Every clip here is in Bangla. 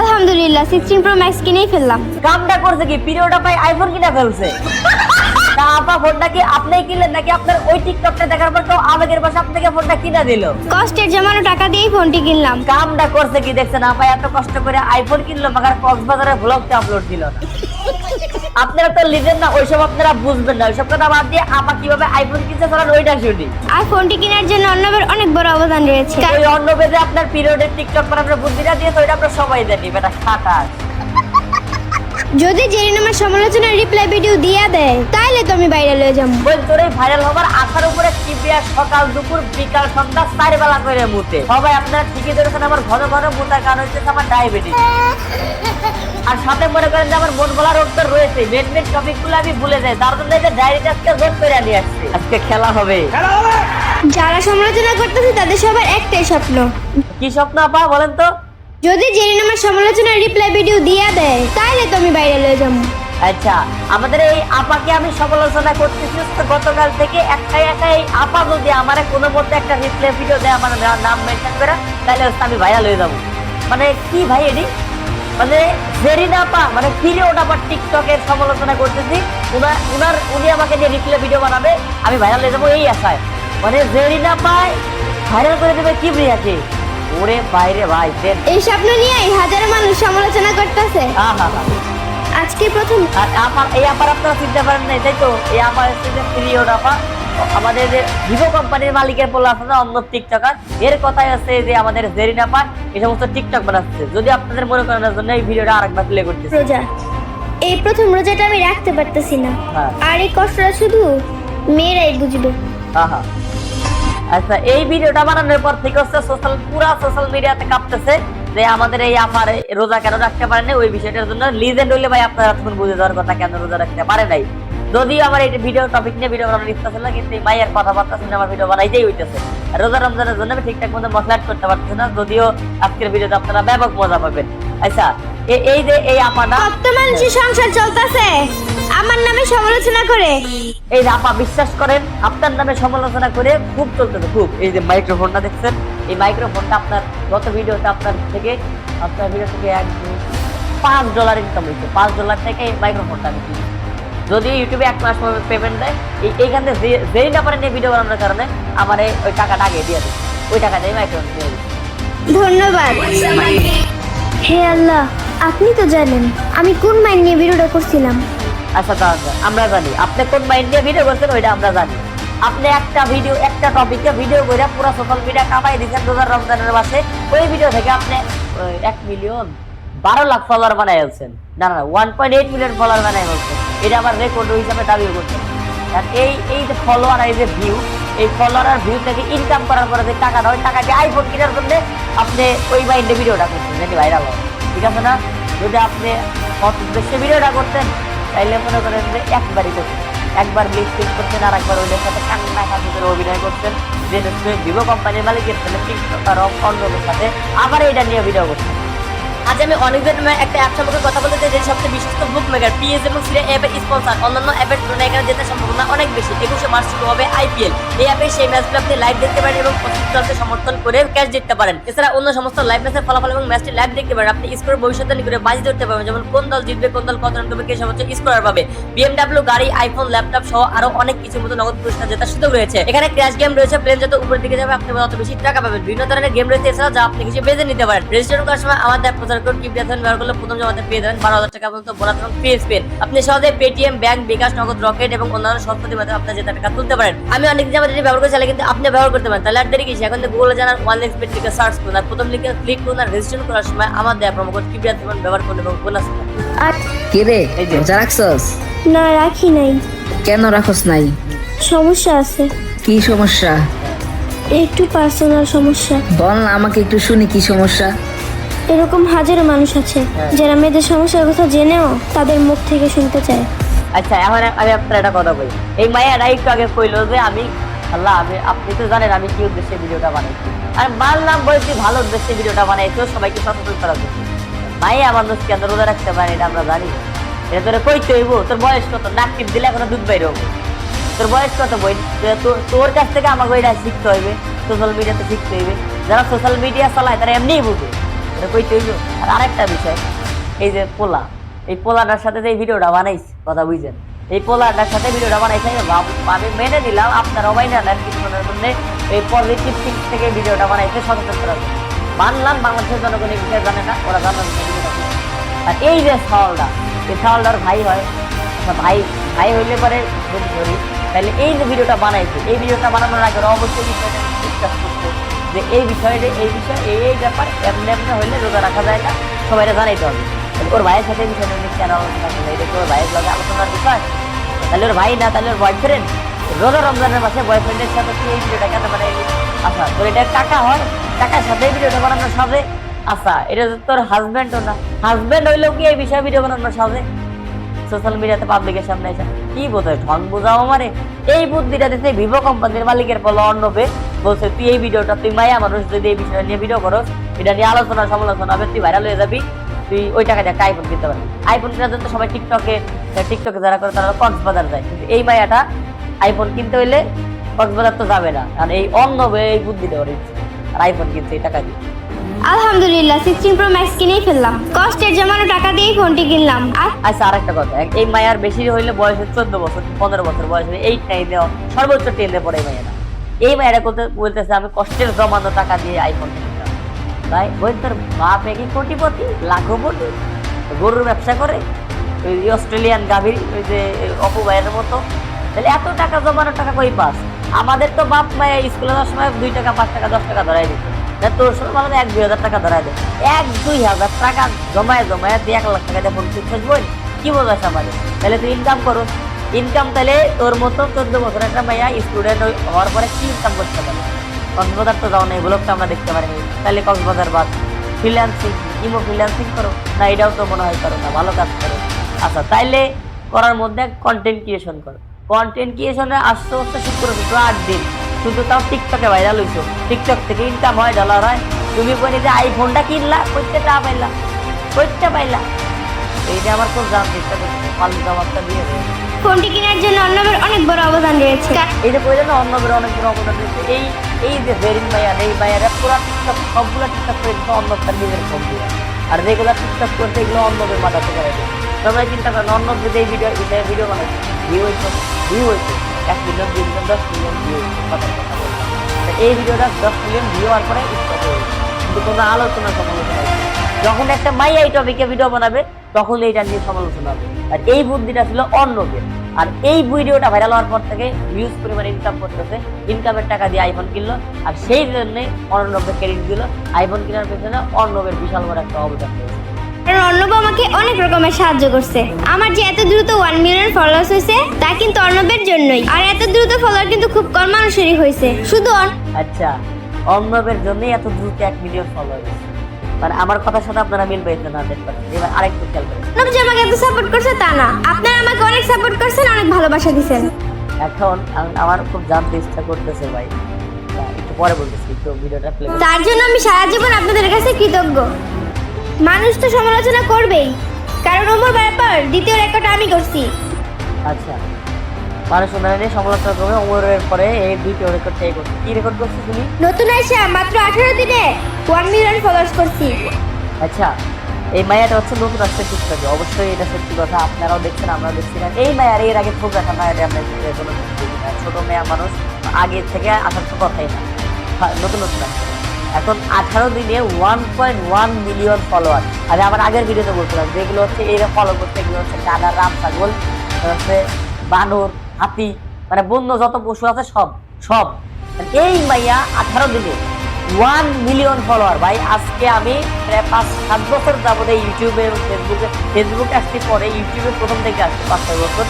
আলহামদুলিল্লাহ সিক্সটিন প্রো ম্যাক্স কিনেই ফেললাম। কামটা করছে কি? পিরিয়ডটা পাই আইফোন কিনা ফেলছে। তা আপা ফোনটা কি আপনি কিনলেন নাকি আপনার ওই টিকটকটা দেখার পর কেউ আবেগের বসে আপনাকে ফোনটা কিনা দিল? কষ্টের জমানো টাকা দিয়েই ফোনটি কিনলাম। কামটা করছে কি দেখছেন আপা? এত কষ্ট করে আইফোন কিনলো মাগার কক্সবাজারে ব্লগটা আপলোড দিল। আপনারা তো লিখেন না ওইসব আপনারা বুঝবেন না। ওইসব কথা বাদ দিয়ে আপা কীভাবে আইফোন কিনতে চলেন ওইটা শুনি। আর ফোনটি কেনার জন্য অন্যবের অনেক বড় অবদান রয়েছে। ওই অন্য বেদে আপনার পিরিয়ডের টিকটক করে আপনার বুদ্ধিটা দিয়েছে ওইটা আমরা সবাই জানি বেটা খাটাস যদি জেরিন আমার সমালোচনার রিপ্লাই ভিডিও দিয়া দেয় তাইলে তো আমি ভাইরাল হয়ে যাব। বল তোর এই ভাইরাল হবার আশার উপরে কিবিয়া সকাল দুপুর বিকাল সন্ধ্যা চার বেলা করে মুতে। সবাই আপনারা ঠিকই ধরেছেন আমার ঘন ঘন মুতার কারণ হচ্ছে আমার ডায়াবেটিস আর সাথে মনে করেন যে আমার মন গলা রোগ তো রয়েছে মেন মেন টপিকগুলো আমি ভুলে যাই তার জন্য এই যে ডায়েরিটা আজকে জোর করে নিয়ে আসছি। আজকে খেলা হবে। যারা সমালোচনা করতেছে তাদের সবার একটাই স্বপ্ন। কি স্বপ্ন আপা বলেন তো? যদি জেরিন আমার সমালোচনার রিপ্লাই ভিডিও দিয়া দেয় তাইলে তো আমি বাইরে লয়ে যাব। আচ্ছা আমাদের এই আপাকে আমি সমালোচনা করতেছি তো গতকাল থেকে একটা একটা এই আপা যদি আমার কোনো মধ্যে একটা রিপ্লে ভিডিও দেয় আমার নাম মেনশন করে তাহলে আমি ভাইরাল হয়ে যাব। মানে কি ভাই এটি? মানে জেরিনা পা মানে ফিরে ওটা আবার টিকটকের সমালোচনা করতেছি। উনার উনার উনি আমাকে যে রিপ্লে ভিডিও বানাবে আমি ভাইরাল হয়ে যাব এই আশায়। মানে জেরিনা পায় ভাইরাল করে দেবে কি আছে ওরে বাইরে ভাই এই স্বপ্ন নিয়ে হাজারো মানুষ সমালোচনা করতেছে। আহা হা। আজকে প্রথম আর আমার এই আপার আপনারা চিনতে পারেন নাই তাই তো? এই আমার হচ্ছে যে পিরিয়ড আপা আমাদের যে ভিভো কোম্পানির মালিকের বলে আছে না অন্য টিকটকার এর কথাই আছে যে আমাদের জেরিন আপা এই সমস্ত টিকটক বানাচ্ছে। যদি আপনাদের মনে করেন জন্য এই ভিডিওটা আরেকবার প্লে করতেছি। রোজা। এই প্রথম রোজাটা আমি রাখতে পারতেছি না। হ্যাঁ। আর এই কষ্টটা শুধু মেয়েরাই বুঝবে। আহা আচ্ছা এই ভিডিওটা বানানোর পর থেকে হচ্ছে সোশ্যাল পুরা সোশ্যাল মিডিয়াতে কাঁপতেছে যে আমাদের এই আপার রোজা কেন রাখতে পারে না ওই বিষয়টার জন্য লিজেন্ড হইলে ভাই আপনারা তখন বুঝে দেওয়ার কথা, কেন রোজা রাখতে পারে নাই? যদিও আমার এই ভিডিও টপিক নিয়ে ভিডিও বানানোর ইচ্ছা ছিল, কিন্তু এই মায়ের কথাবার্তা শুনে আমার ভিডিও বানাইতেই হইতেছে। রোজা রমজানের জন্য আমি ঠিকঠাক মতো মশলা add করতে পারছি না, যদিও আজকের ভিডিওতে আপনারা ব্যাপক মজা পাবেন। আচ্ছা এই যে এই আপাটা কত মানুষের সংসার চলতেছে? আমার নামে সমালোচনা করে। এই যে আপা বিশ্বাস করেন আপনার নামে সমালোচনা করে খুব চলতেছে খুব। এই যে মাইক্রোফোনটা দেখছেন এই মাইক্রোফোনটা আপনার গত ভিডিওতে আপনার থেকে আপনার ভিডিও থেকে এক পাঁচ ডলার ইনকাম হয়েছে। পাঁচ ডলার থেকে এই মাইক্রোফোনটা আমি কিনি। যদি ইউটিউবে এক মাস পেমেন্ট দেয় এই এইখান থেকে যে- যেই না পারেন এই ভিডিও বানানোর কারণে আমার ওই টাকাটা আগে দিয়ে দেয় ওই টাকা দিয়ে মাইক্রোফোন দিয়ে দিই ধন্যবাদ। হে আল্লাহ আপনি তো জানেন আমি কোন মাইন্ড নিয়ে ভিডিওটা করছিলাম। আচ্ছা তাহলে আমরা জানি। আপনি কোন মাইন্ড দিয়ে ভিডিও করছেন, ওইটা আমরা জানি। আপনি একটা ভিডিও একটা টপিকে ভিডিও করে পুরো সোশ্যাল মিডিয়া কামাই দিচ্ছেন দু হাজার রমজানের মাসে। ওই ভিডিও থেকে আপনি এক মিলিয়ন বারো লাখ ফলোয়ার বানাই ফেলছেন। না না one point eight million follower বানাই ফেলছেন। এটা আমার রেকর্ড হিসাবে দাবিও করছেন। আর এই এই যে ফলোয়ার এই যে ভিউ এই ফলোয়ার আর ভিউ থেকে ইনকাম করার পরে যে টাকাটা ওই টাকা দিয়ে আইফোন কেনার জন্য আপনি ওই মাইন্ডে ভিডিওটা করছেন। জানি ভাইরাল হয় ঠিক আছে না? যদি আপনি সৎ উদ্দেশ্যে ভিডিওটা করতেন তাইলে মনে করেন যে একবারই করছেন একবার লিপস্টিক করছেন আর একবার ওদের সাথে কান্না কান্দি করে অভিনয় করছেন। যে ভিভো কোম্পানির মালিকের ছেলে টিকটকার অন্য লোকের সাথে আবার এটা নিয়ে অভিনয় করছেন। আজ আমি অনেকদের নামে একটা অ্যাপ সম্পর্কে কথা বলতে চাই যে সবচেয়ে বিশ্বস্ত বুক মেকার পিএস এবং সিরিয়া অ্যাপের স্পন্সর অন্যান্য অ্যাপের তুলনায় এখানে জেতার সম্ভাবনা অনেক বেশি। একুশে মার্চ শুরু হবে আইপিএল এই অ্যাপে সেই ম্যাচগুলো আপনি লাইভ দেখতে পারেন এবং প্রতিটি দলকে সমর্থন করে ক্যাশ জিততে পারেন। এছাড়া অন্য সমস্ত লাইভ ম্যাচের ফলাফল এবং ম্যাচটি লাইভ দেখতে পারেন। আপনি স্কোর ভবিষ্যৎবাণী করে বাজি ধরতে পারবেন। যেমন কোন দল জিতবে, কোন দল কত রান করবে কে সর্বোচ্চ স্কোরার পাবে। বিএমডাব্লিউ গাড়ি আইফোন ল্যাপটপ সহ আরও অনেক কিছুর মতো নগদ পুরস্কার জেতার সুযোগ রয়েছে। এখানে ক্র্যাশ গেম রয়েছে। প্লেন যত উপরের দিকে যাবে, আপনি তত বেশি টাকা পাবেন। বিভিন্ন ধরনের গেম রয়েছে। এছাড়া যা আপনি কিছু বেঁধে নিতে পারেন। রেজিস্ট্রেশন করার সময় আমাদের কোড কিপ ব্যবহার করলে প্রথম জমাতে পেয়ে যাবেন বারো হাজার টাকা পর্যন্ত বোনাস এবং ফ্রি স্পেন আপনি সহজে পেটিএম ব্যাংক বিকাশ নগদ রকেট এবং অন্যান্য মাধ্যমে আপনার জেতা টাকা তুলতে পারেন। আমি অনেক জায়গায় যেটি ব্যবহার করে চাইলে কিন্তু আপনি ব্যবহার করতে পারেন। তাহলে আর দেরি কিছু এখন গুগলে জানার ওয়ান লিঙ্ক পেট লিখে সার্চ করুন। আর প্রথম লিঙ্কে ক্লিক করুন আর রেজিস্ট্রেশন করার সময় আমার প্রোমো কোড কিপ ব্যবহার করুন এবং বোনাস কে রে? রোজা রাখছস? না রাখি নাই। কেন রাখস নাই? সমস্যা আছে। কি সমস্যা? একটু পার্সোনাল সমস্যা। বল না আমাকে একটু শুনি কি সমস্যা। এরকম হাজারো মানুষ আছে যারা মেয়েদের সমস্যার কথা জেনেও তাদের মুখ থেকে শুনতে চায়। আচ্ছা এখন আমি আপনার একটা কথা বলি। এই মায়েরা একটু আগে কইলো যে আমি আল্লাহ আমি আপনি তো জানেন আমি কি উদ্দেশ্যে ভিডিওটা বানাইছি। আর মানলাম বলছি ভালো উদ্দেশ্যে ভিডিওটা বানাইছো সবাইকে সচেতন জন্য। মাই আমার দোষ কেন রোজা রাখতে পারে এটা আমরা জানি। এটা তোরে কইতে হইব তোর বয়স কত? নাক টিপ দিলে এখনও দুধ বাইর হব। তোর বয়স কত বই তোর কাছ থেকে আমাকে এটা শিখতে হইবে সোশ্যাল মিডিয়াতে শিখতে হইবে। যারা সোশ্যাল মিডিয়া চালায় তারা এমনিই বুঝে। এটা কইতে হইব আর আরেকটা বিষয় এই যে পোলা এই পোলাটার সাথে যে ভিডিওটা বানাইছি কথা বুঝছেন? এই পোলাটার সাথে ভিডিওটা বানাইছি আমি মেনে নিলাম আপনারা অবাই না কিছুক্ষণের জন্য এই পজিটিভ দিক থেকে ভিডিওটা বানাইছে সচেতন করার মানলাম বাংলাদেশের জনগণ এই বিষয়ে জানে না ওরা করছে। আর এই যে সওয়ালটা এই সওয়ালটার ভাই হয় আচ্ছা, ভাই ভাই হইলে পরে ধরি তাহলে এই যে ভিডিওটা বানাইছে এই ভিডিওটা বানানোর আগে ওরা অবশ্যই ডিসকাস করছে যে এই বিষয়টা এই বিষয় এই এই ব্যাপার, এমনি এমনি হইলে রোজা রাখা যায় না। সবাই জানাইতে হবে। ওর ভাইয়ের সাথে এই বিষয়টা নিয়ে কেন আলোচনা এটা ওর ভাইয়ের লগে আলোচনার বিষয়? তাহলে ওর ভাই না, তাহলে ওর বয়ফ্রেন্ড রোজা রমজানের মাসে বয়ফ্রেন্ডের সাথে তুই এই ভিডিওটা কেন মানে আচ্ছা তোর এটা টাকা হয়? টাকার সাথে ভিডিওটা বানানোর সাথে আচ্ছা এটা তোর হাজব্যান্ডও না। হাজব্যান্ড হইলেও কি এই বিষয়ে ভিডিও বানানোর সাথে সোশ্যাল মিডিয়াতে পাবলিকের সামনে এসে কি বোধহয় ঢং বোঝাও আমারে? এই বুদ্ধিটা দিতে ভিভো কোম্পানির মালিকের বলো অন্নবে বলছে, তুই এই ভিডিওটা, তুই মায়া মানুষ যদি এই বিষয়টা নিয়ে ভিডিও করস, এটা নিয়ে আলোচনা সমালোচনা হবে, তুই ভাইরাল হয়ে যাবি, তুই ওই টাকা একটা আইফোন কিনতে পারবি। আইফোন কেনার জন্য সবাই টিকটকে টিকটকে যারা করে তারা কক্সবাজার যায়। কিন্তু এই মায়াটা আইফোন কিনতে হইলে কক্সবাজার তো যাবে না। আর এই অন্নবে এই বুদ্ধিটা ওর আর আইফোন কিনছে এই টাকা দিয়ে। আলহামদুলিল্লাহ সিক্সটিন প্রো ম্যাক্স কিনেই ফেললাম। কষ্টের জমানো টাকা দিয়েই ফোনটি কিনলাম। আর আচ্ছা আরেকটা কথা এই মায়ার বেশি হইলে বয়স চোদ্দ বছর, পনেরো বছর, বয়স হলে এইট নাইনে সর্বোচ্চ টেনে পড়ে এই মায়েরা এই মায়েরা বলতে বলতেছে, আমি কষ্টের জমানো টাকা দিয়ে আইফোন কিনলাম। তাই ওই তোর বাপ একই কোটিপতি, লাখপতি, গরুর ব্যবসা করে, ওই অস্ট্রেলিয়ান গাভীর, ওই যে অপু ভাইয়ের মতো। তাহলে এত টাকা জমানো টাকা কই পাস? আমাদের তো বাপ মায়ের স্কুলে যাওয়ার সময় দুই টাকা, পাঁচ টাকা, দশ টাকা ধরাই দিত। তোর সময় এক দুই হাজার টাকা ধরাই দেয়। এক দুই হাজার টাকা জমায় জমায় তুই এক লাখ টাকা দিয়ে ফোন কিনছিস বই, কি বোঝাস আমাদের? তাহলে তুই ইনকাম করো। ইনকাম তাহলে তোর মতো চোদ্দ বছর একটা মাইয়া স্টুডেন্ট হওয়ার পরে কি ইনকাম করতে পারে কক্সবাজার তো যাও না এগুলো তো আমরা দেখতে পারি তাহলে কক্সবাজার বাদ। ফ্রিল্যান্সিং ইমো ফ্রিল্যান্সিং করো। না, এটাও তো মনে হয় করো না, ভালো কাজ করো। আচ্ছা তাইলে করার মধ্যে কন্টেন্ট ক্রিয়েশন করো। কন্টেন্ট ক্রিয়েশনে আসতে আসতে শুক্র শুক্র আট দিন। শুধু তাও টিকটকে ভাইরাল হইছো। টিকটক থেকে ইনকাম হয় ডলার হয়। তুমি বলি যে আইফোনটা কিনলা করতে টা পাইলা। করতে পাইলা। এইটা আমার খুব জানতে ইচ্ছা করছে পাল্লু জবাবটা দিয়ে ফোনটি কেনার জন্য অন্যবের অনেক বড় অবদান রয়েছে। এই যে বললেন না অন্নবের অনেক বড় অবদান রয়েছে। এই এই যে ভেরিন ভাইয়ার এই ভাইয়ারা পুরা টিকটক সবগুলো টিকটক করে দিচ্ছে অন্নব তার নিজের ফোন দিয়ে। আর যেগুলো টিকটক করতে এগুলো অন্নবের মাথা থেকে রাখে তোমরা চিন্তা করেন অন্নব যদি এই ভিডিও এই ভিডিও বানাচ্ছে ভিউ হয়েছে ভিউ হয়েছে এক মিলিয়ন দুই মিলিয়ন দশ মিলিয়ন ভিউ এই ভিডিওটা দশ মিলিয়ন ভিউ হওয়ার পরে কিন্তু কোনো আলোচনা সমালোচনা যখন একটা মাই এই টপিকে ভিডিও বানাবে, তখন এইটা নিয়ে সমালোচনা হবে আর এই বুদ্ধিটা ছিল অন্যকে আর এই ভিডিওটা ভাইরাল হওয়ার পর থেকে হিউজ পরিমাণে ইনকাম করতেছে ইনকামের টাকা দিয়ে আইফোন কিনলো আর সেই জন্য অর্ণবকে ক্রেডিট দিল আইফোন কেনার পেছনে অর্ণবের বিশাল বড় একটা অবদান রয়েছে কারণ অর্ণব আমাকে অনেক রকমের সাহায্য করছে। আমার যে এত দ্রুত ওয়ান মিলিয়ন ফলোয়ার্স হয়েছে তা কিন্তু অর্ণবের জন্যই। আর এত দ্রুত ফলোয়ার কিন্তু খুব কম মানুষেরই হয়েছে। শুধু আচ্ছা অর্ণবের জন্যই এত দ্রুত এক মিলিয়ন ফলোয়ার মানে আমার কথার সাথে আপনারা মিল পেয়েছেন না দেখতে এবার আরেকটু খেয়াল করেন। অর্ণব যে আমাকে এত সাপোর্ট করছে তা না। আপনারা আমাকে অনেক সাপোর্ট করছেন অনেক ভালোবাসা দিছেন। এখন আমার খুব জানতে ইচ্ছা করতেছে ভাই। একটু পরে বলতেছি একটু ভিডিওটা প্লে তার জন্য আমি সারা জীবন আপনাদের কাছে কৃতজ্ঞ। মানুষ তো সমালোচনা করবেই। কারণ ওমর ব্যাপার দ্বিতীয় রেকর্ড আমি করছি। আচ্ছা। মানুষ নিয়ে সমালোচনা করবে ওমরের পরে এই দ্বিতীয় রেকর্ড এই করছে। কি রেকর্ড করছ তুমি? নতুন আইসা মাত্র আঠারো দিনে ওয়ান মিলিয়ন ফলোয়ার্স করছি। আচ্ছা। এই মায়াটা হচ্ছে নতুন আসছে টিকটকে অবশ্যই এটা সত্যি কথা আপনারাও দেখছেন আমরা দেখছি না। এই মায়ার এর আগে খুব দেখা মায়ের আমরা কোনো। ছোট মেয়া মানুষ আগের থেকে আসার তো কথাই না। হ্যাঁ, নতুন নতুন আসছে। এখন আঠারো দিনে one point one million follower আমি আমার আগের ভিডিওতে বলছিলাম যেগুলো হচ্ছে এরা ফলো করতে এগুলো হচ্ছে গাদা, রাম, ছাগল হচ্ছে বানর, হাতি মানে বন্য যত পশু আছে সব সব। এই মাইয়া আঠারো দিনে ওয়ান মিলিয়ন ফলোয়ার ভাই, আজকে আমি প্রায় পাঁচ, সাত বছর যাবত ইউটিউবে ফেসবুকে ফেসবুকে আসছি পরে ইউটিউবে প্রথম থেকে আসছি, পাঁচ, ছয় বছর।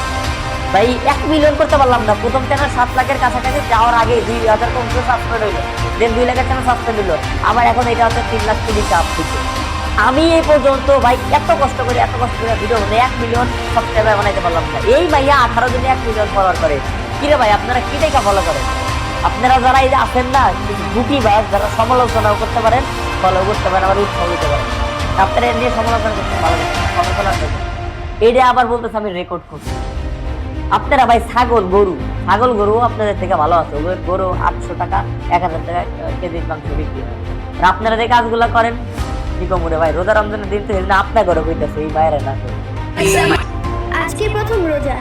ভাই এক মিলিয়ন করতে পারলাম না। প্রথম চ্যানেল সাত লাখের কাছাকাছি, যাওয়ার আগে দুই হাজার পঞ্চাশ সাবস্ক্রাইব হইল। দেন দুই লাখের চ্যানেল সাবস্ক্রাইব হইল। আমার এখন এটা হচ্ছে তিন লাখ তিরিশ চাপ দিচ্ছে আমি এই পর্যন্ত ভাই এত কষ্ট করে, এত কষ্ট করে ভিডিও বানাই এক মিলিয়ন সাবস্ক্রাইবার বানাইতে পারলাম না। এই ভাইয়া আঠারো দিনে এক মিলিয়ন ফলোয়ার করে। কিরে ভাই, আপনারা কি দেখা ফলো করেন? আপনারা যারা এই আছেন না গুটি বা যারা সমালোচনাও করতে পারেন ফলো করতে পারেন, আবার উৎসাহ দিতে পারেন। আপনারা নিয়ে সমালোচনা করতে ভালো সমালোচনা এইটা আবার বলতেছে আমি রেকর্ড করছি। আপনারা ভাই ছাগল গরু। ছাগল গরু আপনাদের থেকে ভালো আছে। ওদের গরু আটশো টাকা এক হাজার টাকা কেজির মাংস বিক্রি হয়। আর আপনারা যে কাজগুলো করেন কি কমু রে ভাই রোজা রমজানের দিন তো সেদিন আপনার ঘরে কইতেছে এই বাইরে না আজকে প্রথম রোজা।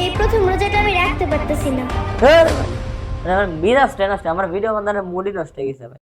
এই প্রথম রোজাটা আমি রাখতে পারতেছি না। আমার মিরাজ নষ্ট আমার ভিডিও বানানোর মুডই নষ্ট হয়ে গেছে ভাই।